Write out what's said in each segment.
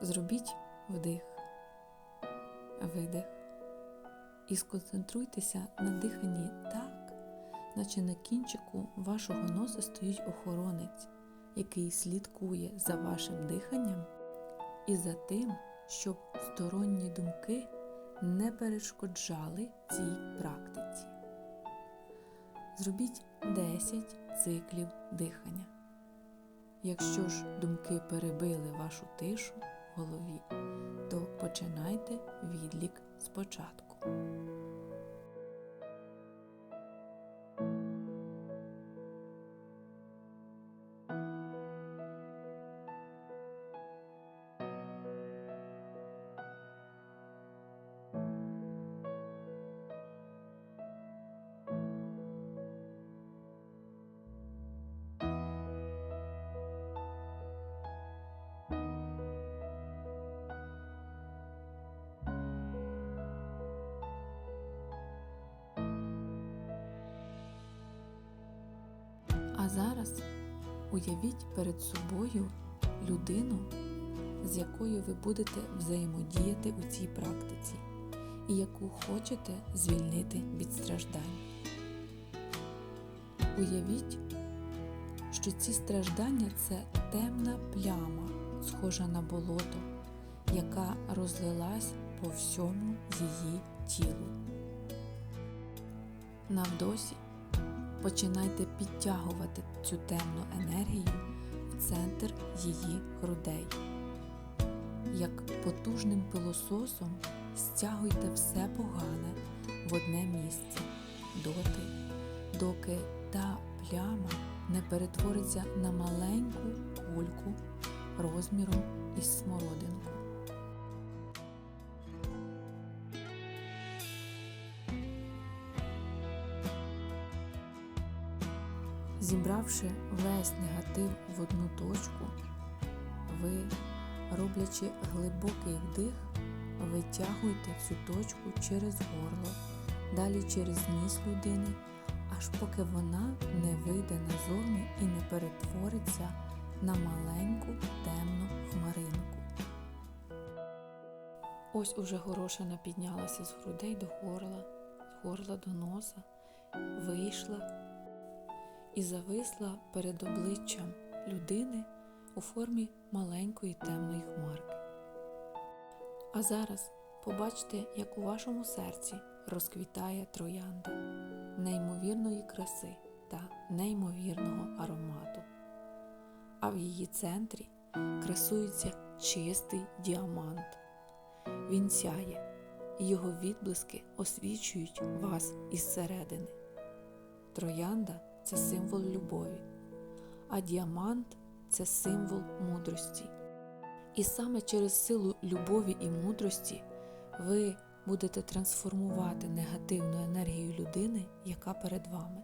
Зробіть вдих, видих і сконцентруйтеся на диханні так, наче на кінчику вашого носа стоїть охоронець, який слідкує за вашим диханням і за тим, щоб сторонні думки не перешкоджали цій практиці. Зробіть 10 циклів дихання. Якщо ж думки перебили вашу тишу голові, то починайте відлік спочатку. Зараз уявіть перед собою людину, з якою ви будете взаємодіяти у цій практиці і яку хочете звільнити від страждань. Уявіть, що ці страждання це темна пляма, схожа на болото, яка розлилась по всьому її тілу. Навдосі починайте підтягувати цю темну енергію в центр її грудей. Як потужним пилососом стягуйте все погане в одне місце доти, доки та пляма не перетвориться на маленьку кульку розміром із смородинку. Зібравши весь негатив в одну точку, ви, роблячи глибокий вдих, витягуйте цю точку через горло, далі через ніс людини, аж поки вона не вийде назовні і не перетвориться на маленьку темну хмаринку. Ось уже горошина піднялася з грудей до горла, з горла до носа, вийшла і зависла перед обличчям людини у формі маленької темної хмарки. А зараз побачте, як у вашому серці розквітає троянда неймовірної краси та неймовірного аромату. А в її центрі красується чистий діамант. Він сяє, і його відблиски освічують вас із середини. Троянда це символ любові, а діамант це символ мудрості. І саме через силу любові і мудрості ви будете трансформувати негативну енергію людини, яка перед вами.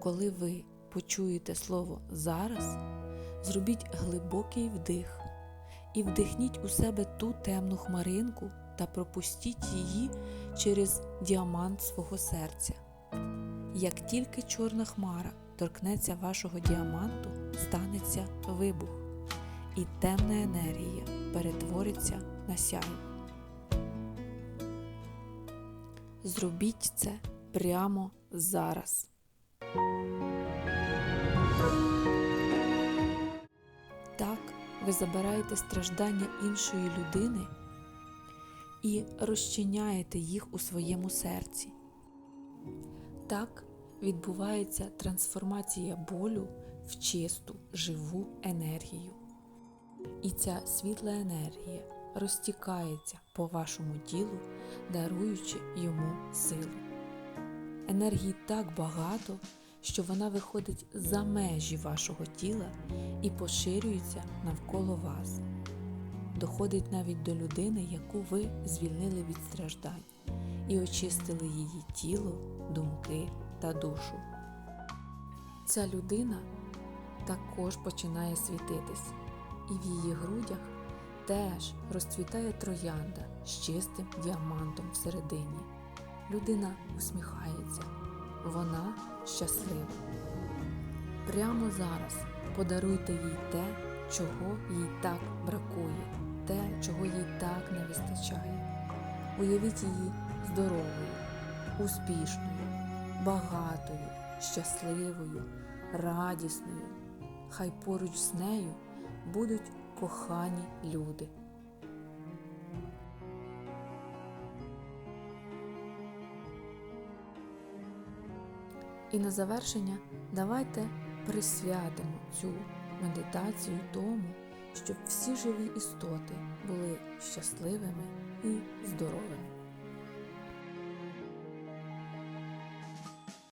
Коли ви почуєте слово зараз, зробіть глибокий вдих і вдихніть у себе ту темну хмаринку та пропустіть її через діамант свого серця. Як тільки чорна хмара торкнеться вашого діаманту, станеться вибух, і темна енергія перетвориться на сяйво. Зробіть це прямо зараз. Так ви забираєте страждання іншої людини і розчиняєте їх у своєму серці. Так відбувається трансформація болю в чисту живу енергію. І ця світла енергія розтікається по вашому тілу, даруючи йому силу. Енергії так багато, що вона виходить за межі вашого тіла і поширюється навколо вас. Доходить навіть до людини, яку ви звільнили від страждань, і очистили її тіло, думки та душу. Ця людина також починає світитись, і в її грудях теж розцвітає троянда з чистим діамантом всередині. Людина усміхається, вона щаслива. Прямо зараз подаруйте їй те, чого їй так бракує, те, чого їй так не вистачає. Уявіть її здоровою, успішною, багатою, щасливою, радісною. Хай поруч з нею будуть кохані люди. І на завершення давайте присвятимо цю медитацію тому, щоб всі живі істоти були щасливими і здоровими.